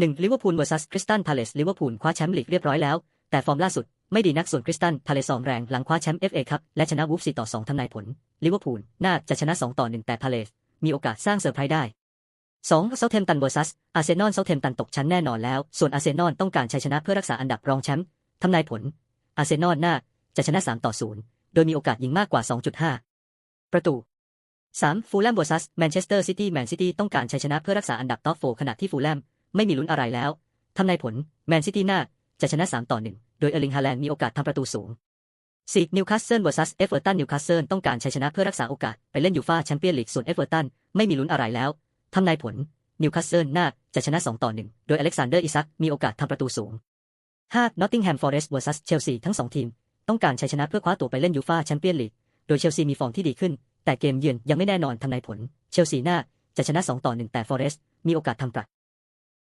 1. ลิเวอร์พูล vs คริสตัลพาเลสลิเวอร์พูลคว้าแชมป์ลีกเรียบร้อยแล้ว แต่ฟอร์มล่าสุดไม่ดีนักส่วนคริสตัลพาเลสซ้อมแรงหลังคว้าแชมป์ FA คัพและชนะวูฟ4ต่อ2ทำนายผลลิเวอร์พูลน่าจะชนะ2ต่อ1แต่พาเลสมีโอกาสสร้างเซอร์ไพรส์ได้ 2. เซาเทมตัน vs อาร์เซนอลเซาเทมตันตกชั้นแน่นอนแล้ว ส่วนอาร์เซนอลต้องการชัยชนะเพื่อรักษาอันดับรองแชมป์ทำนายผล อาร์เซนอลน่าจะชนะ 3 ต่อ 0 โดยมีโอกาสยิงมากกว่า 2.5 ประตู 3. ฟูลแลม vs แมนเชสเตอร์ซิตี้แมนซิตี้ต้องการชัยชนะเพื่อรักษาอันดับท็อปโฟขณะที่ฟูลแลม ไม่มีลุ้นอะไรแล้วทำนายผลแมนซิตี้น่าจะชนะ 3 ต่อ 1 โดยเออร์ลิงฮาแลนด์มีโอกาสทำประตูสูง 4. นิวคาสเซิล vs เอฟเวอร์ตันนิวคาสเซิลต้องการชัยชนะเพื่อรักษาโอกาสไปเล่นยูฟ่าแชมเปี้ยนลีกส่วนเอฟเวอร์ตันไม่มีลุ้นอะไรแล้วทำนายผลนิวคาสเซิลน่าจะชนะ 2 ต่อ 1 โดยอเล็กซานเดอร์อิซักมีโอกาสทำประตูสูง 5. Nottingham Forest vs เชลซีทั้ง 2 ทีม ต้องการชัยชนะเพื่อคว้าตั๋วไปเล่นยูฟ่าแชมเปี้ยนลีกโดยเชลซีมีฟอร์มที่ดีขึ้น แต่เกมเยือนยังไม่แน่นอนทำนายผล เชลซีน่าจะชนะ 2 ต่อ 1 แต่ Forest มีโอกาสทำประ